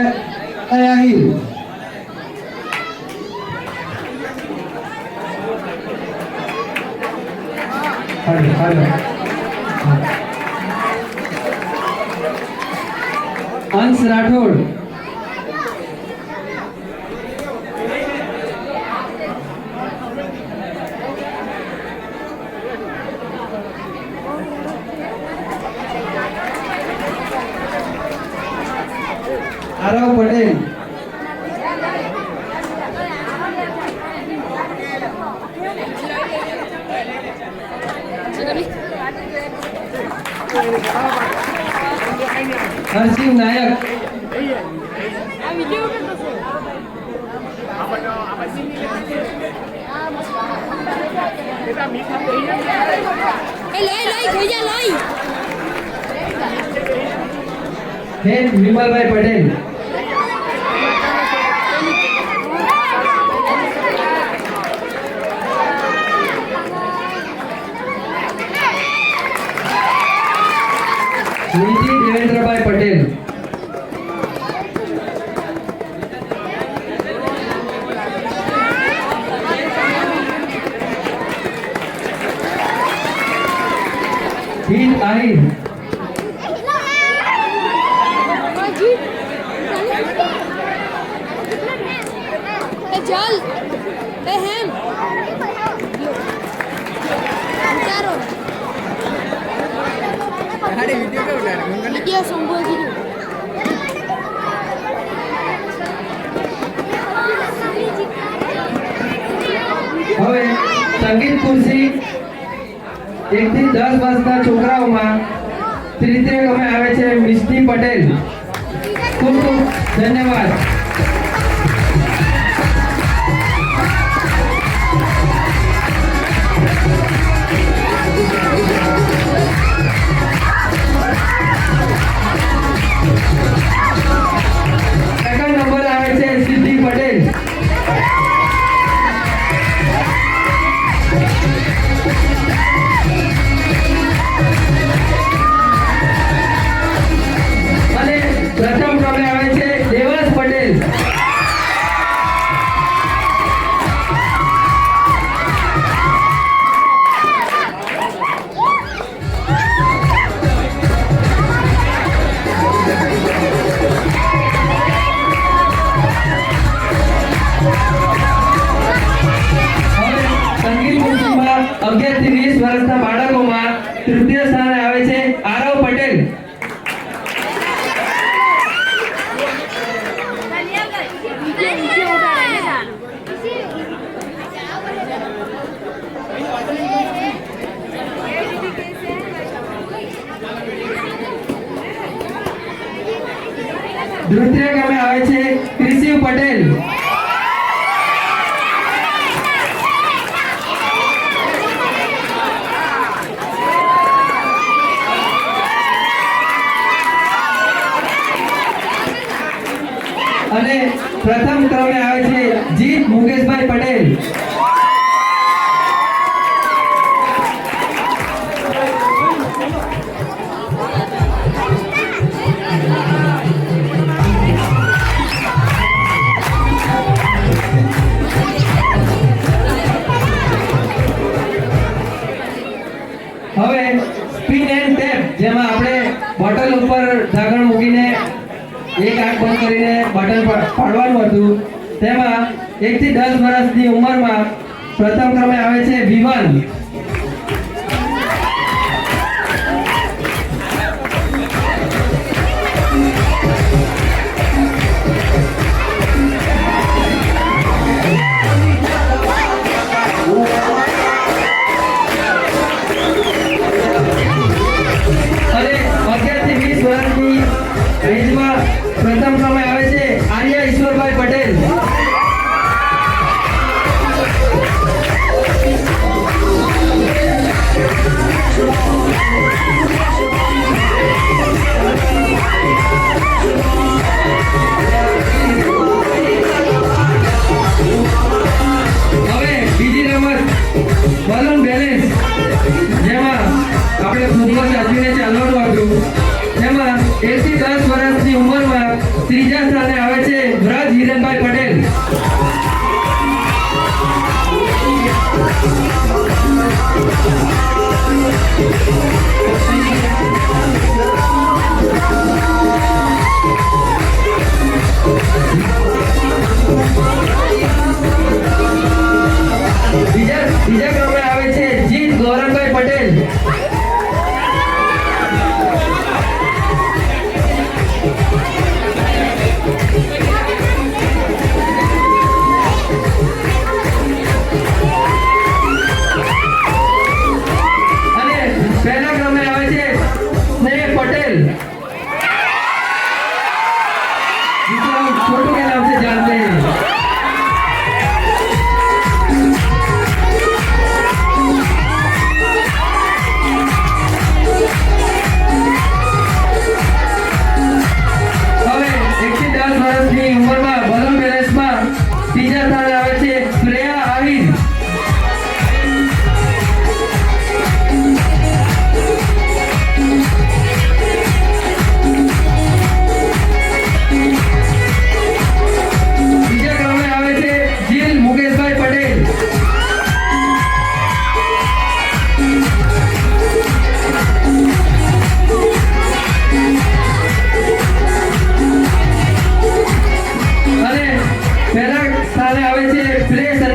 આહિર હાલો હાલો અંશ રાઠોડ પટેલ હરસિંહ નાયક. વિમલભાઈ પટેલ. દેવેન્દ્રભાઈ પટેલ. હિન્દ આહિર એ ચાલ એ હેમ ઉતારો વિડિયો 보여드리고 હવે સંગીત ખુરશી એક થી દસ વર્ષના છોકરાઓમાં તૃતીય ક્રમે આવે છે મિષ્ટી પટેલ. ખૂબ ખૂબ ધન્યવાદ. અને પ્રથમ ક્રમે આવે જેમાં આપણે બોટલ ઉપર ઢાંકણ મૂકીને એક આંખ બંધ કરીને બટન પા- પાડવાનું હતું. તેમાં એક થી દસ વર્ષની ઉંમરમાં પ્રથમ ક્રમે આવે છે વિવાન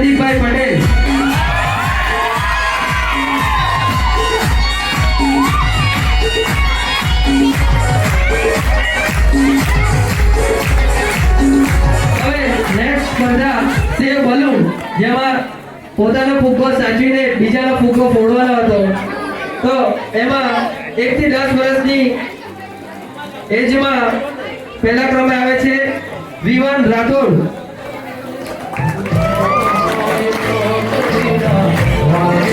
પ્લે સંદીપભાઈ પટેલ જેમાં પોતાનો ફુગ્ગો સાચવીને બીજાનો ફુગ્ગો ફોડવાનો હતો. તો એમાં એક થી દસ વર્ષની એજમાં પહેલા ક્રમે આવે છે વિવાન રાઠોડ. one.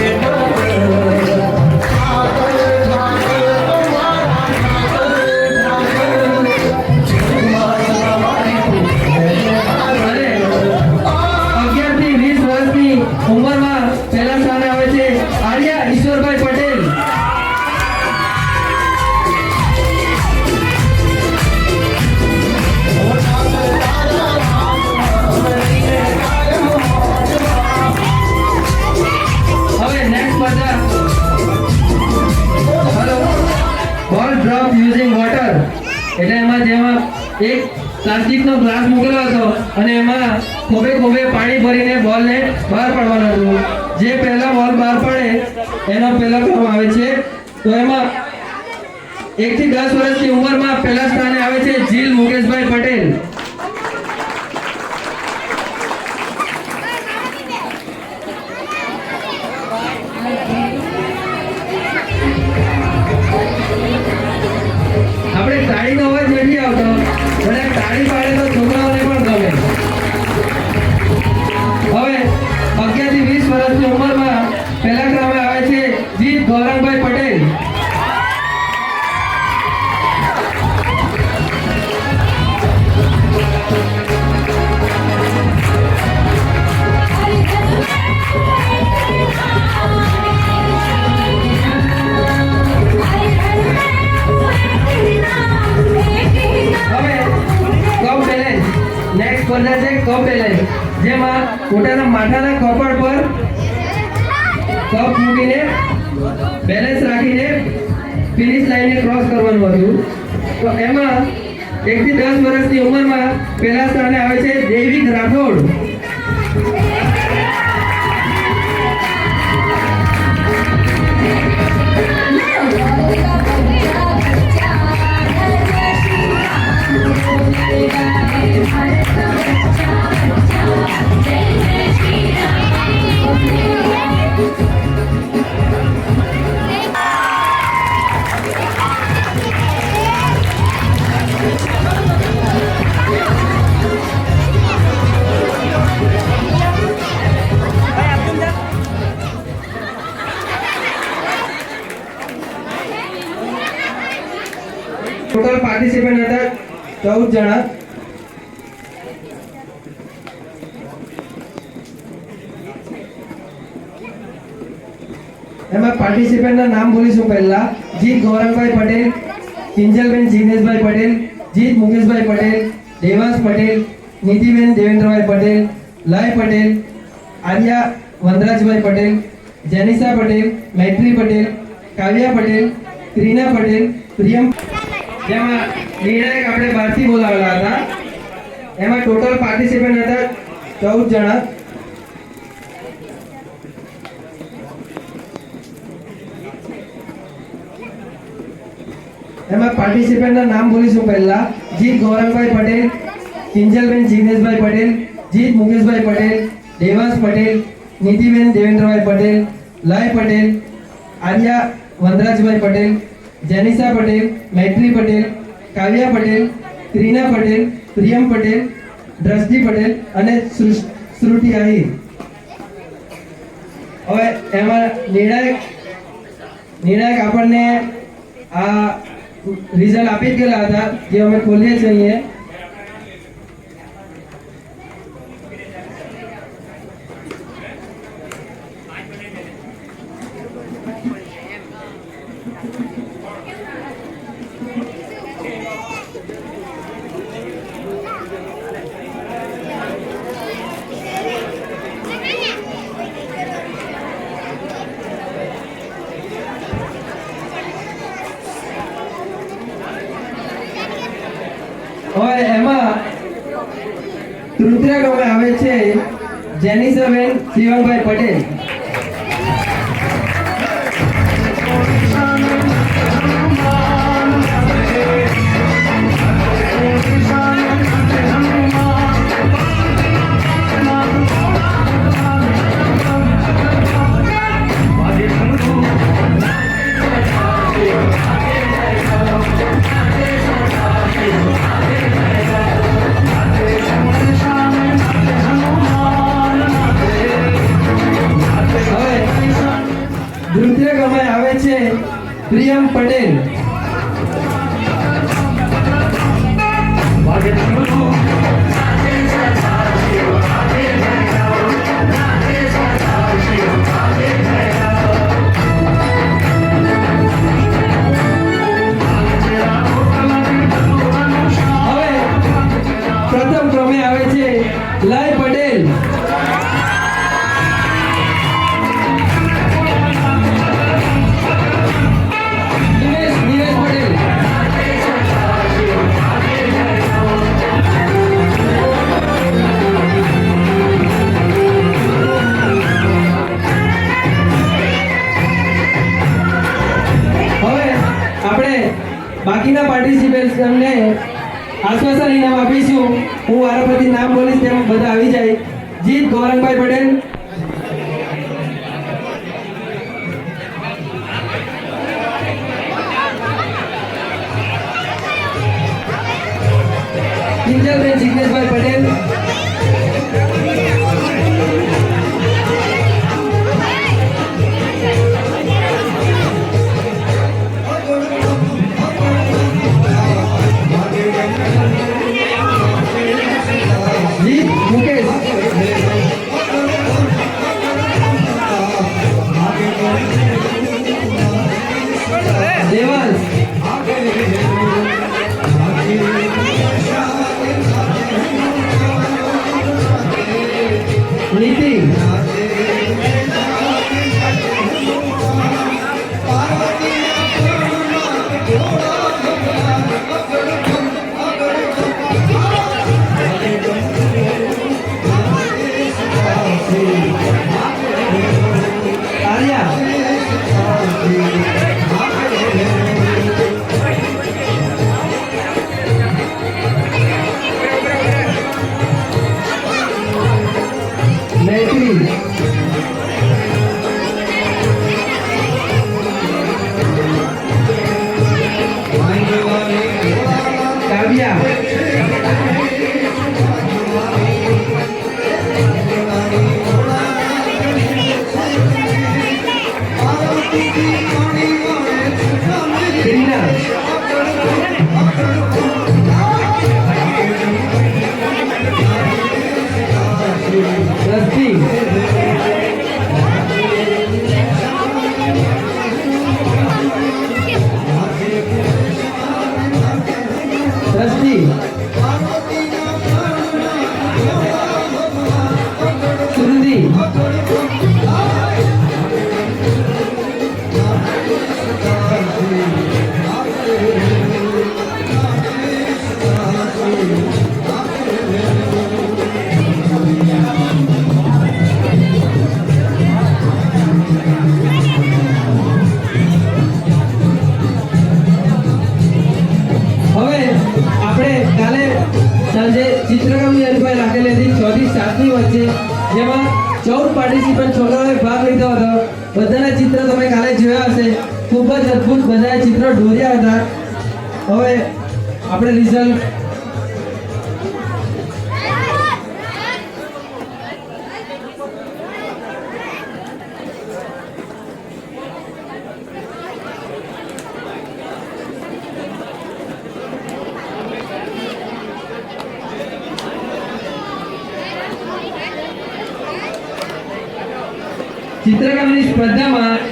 પ્લાસ્ટિકનો ગ્લાસ મૂકેલો હતો અને એમાં ખોબે ખોબે પાણી ભરીને બોલને બહાર પાડવાનો હતો. જે પહેલા બોલ બહાર પડે, એનો પહેલો ક્રમ આવે છે. તો એમાં એક થી દસ વર્ષની ઉંમરમાં પહેલા સ્થાને આવે છે જીલ મુકેશભાઈ પટેલ. આપણે તાળીનો અવાજ નથી આવતો. અને પાડે તો છોકરાઓને પણ ગમે. હવે અગિયારથી વીસ વર્ષની ઉંમરમાં પહેલા ક્રમે આવે છે જીત ગૌરવભાઈ તો એમાં એકથી દસ વર્ષની ઉંમરમાં પહેલા સ્થાને આવે છે દૈવિક રાઠોડ. ચૌદ જણા. એમાં પાર્ટિસિપન્ટના નામ બોલીશું પહેલા. જીત ગૌરંગભાઈ પટેલ, કિંજલબેન જિગ્નેશભાઈ પટેલ, જીત મુકેશભાઈ પટેલ, દેવાંશ પટેલ, નીતિબેન દેવેન્દ્રભાઈ પટેલ, લય પટેલ, આર્યા વનરાજભાઈ પટેલ, જેનિસા પટેલ, મૈત્રી પટેલ, કાવ્યા પટેલ, ત્રીના પટેલ, પ્રિયમ જેમાં નિર્ણાયક આપણે બહારથી બોલાવેલા હતા. એમાં ટોટલ પાર્ટિસિપન્ટ હતા ચૌદ જણા. એમાં પાર્ટિસિપન્ટના નામ બોલીશું પહેલા. જીત ગૌરવભાઈ પટેલ, કિંજલબેન જિગ્નેશભાઈ પટેલ, જીત મુકેશભાઈ પટેલ, દેવાંશ પટેલ, નીતિબેન દેવેન્દ્રભાઈ પટેલ, લય પટેલ, આર્યા વનરાજભાઈ પટેલ જેનિસા પટેલ, મૈત્રી પટેલ, કાવ્યા પટેલ, ત્રિના પટેલ, પ્રિયમ પટેલ, દ્રષ્ટિ પટેલ અને શ્રુતિ આહિર. હવે એમાં નિર્ણાયક નિર્ણાયક આપણને આ રિઝલ્ટ આપી જ ગયેલા હતા, જે અમે ખોલીએ છીએ અહીંયા. હવે એમાં તૃતીય ક્રમે આવે છે જેનિસાબેન શિવમભાઈ પટેલ. કિંજલબેન જિગ્નેશભાઈ પટેલ અદ્ભુત બધાએ ચિત્ર દોર્યા હતા. હવે આપણે રિઝલ્ટ ચિત્રકામની સ્પર્ધામાં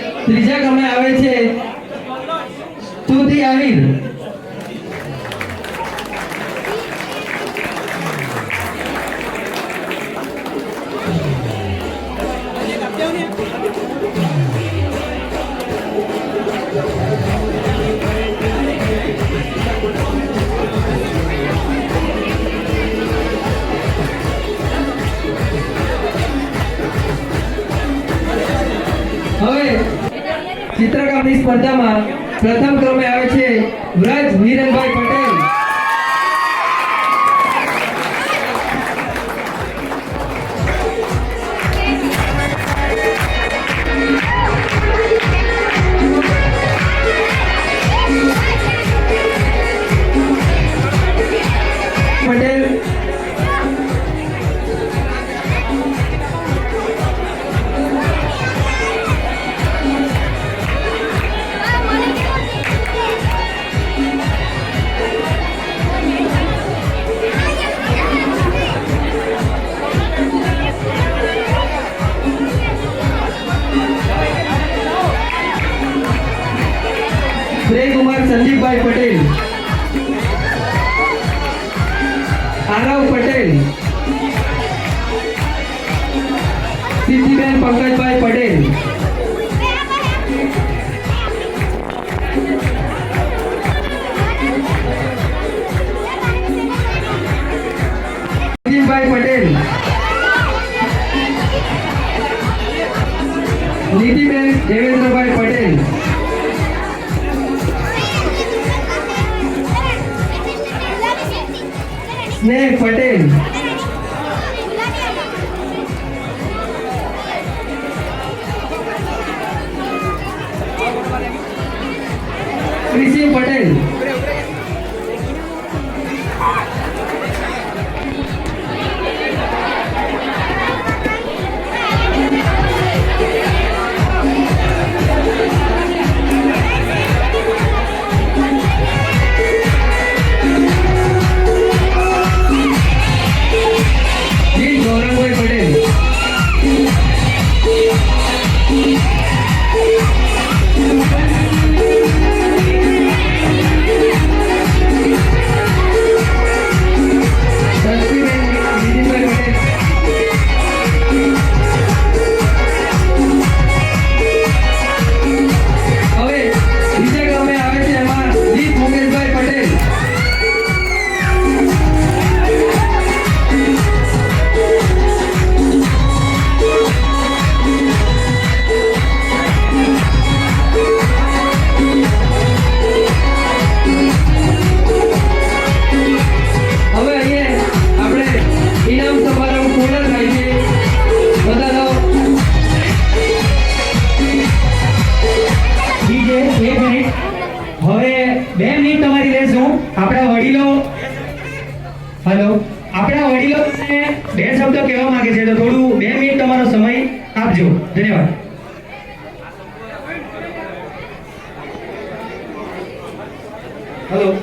હવે ચિત્રકામની સ્પર્ધામાં પ્રથમ ક્રમે આવે છે વ્રજ પટેલ પટેલ. દેવેન્દ્રભાઈ પટેલ. સ્નેહ પટેલ.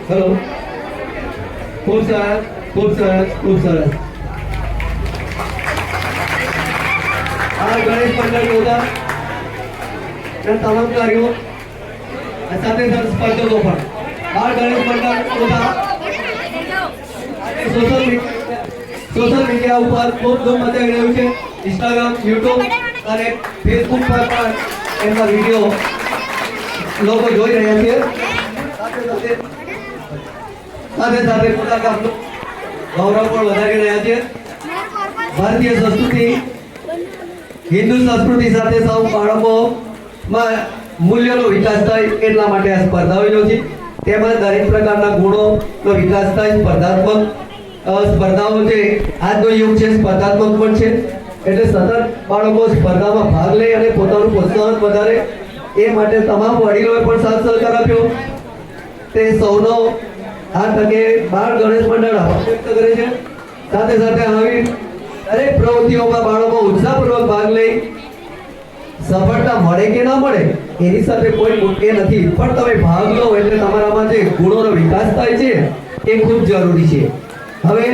હલો ખૂબ સરસ ખૂબ સરસ ખૂબ સરસ આ ગણેશ મંડળ ના તમામ કાર્યો સાથે સાથે સ્પર્ધકો પણ આ ગણેશ મંડળ યોગા સોશિયલ સોશિયલ મીડિયા ઉપર ખૂબ ધૂમ મચાવી રહ્યું છે ઇન્સ્ટાગ્રામ યુટ્યુબ અને ફેસબુક પર પણ એમના વીડિયો લોકો જોઈ રહ્યા છે. સાથે સાથે સાથે સાથે પોતાના કામનું ગૌરવ પણ વધારી રહ્યા છે. ભારતીય સંસ્કૃતિ, હિન્દુ સંસ્કૃતિ સાથે સૌ બાળકોમાં મૂલ્યોનો વિકાસ થાય એટલા માટે આ સ્પર્ધાઓ છે. તેમજ દરેક પ્રકારના ગુણોનો વિકાસ થાય. સ્પર્ધાત્મક સ્પર્ધાઓ છે. આજનો યુગ છે, સ્પર્ધાત્મક પણ છે. એટલે સતત બાળકો સ્પર્ધામાં ભાગ લે અને પોતાનું પ્રોત્સાહન વધારે. એ માટે તમામ વડીલોએ પણ સાથ સહકાર આપ્યો. તે સૌનો આ તકે બાળ ગણેશ મંડળ વ્યક્ત કરે છે. સાથે સાથે આવી દરેક પ્રવૃત્તિઓમાં બાળકો ઉત્સાહપૂર્વક ભાગ લઈ સફળતા મળે કે ના મળે, એની સાથે કોઈ મૂકે નથી. પણ તમે ભાગ લો એટલે તમારામાં જે ગુણોનો વિકાસ થાય છે, એ ખૂબ જરૂરી છે. હવે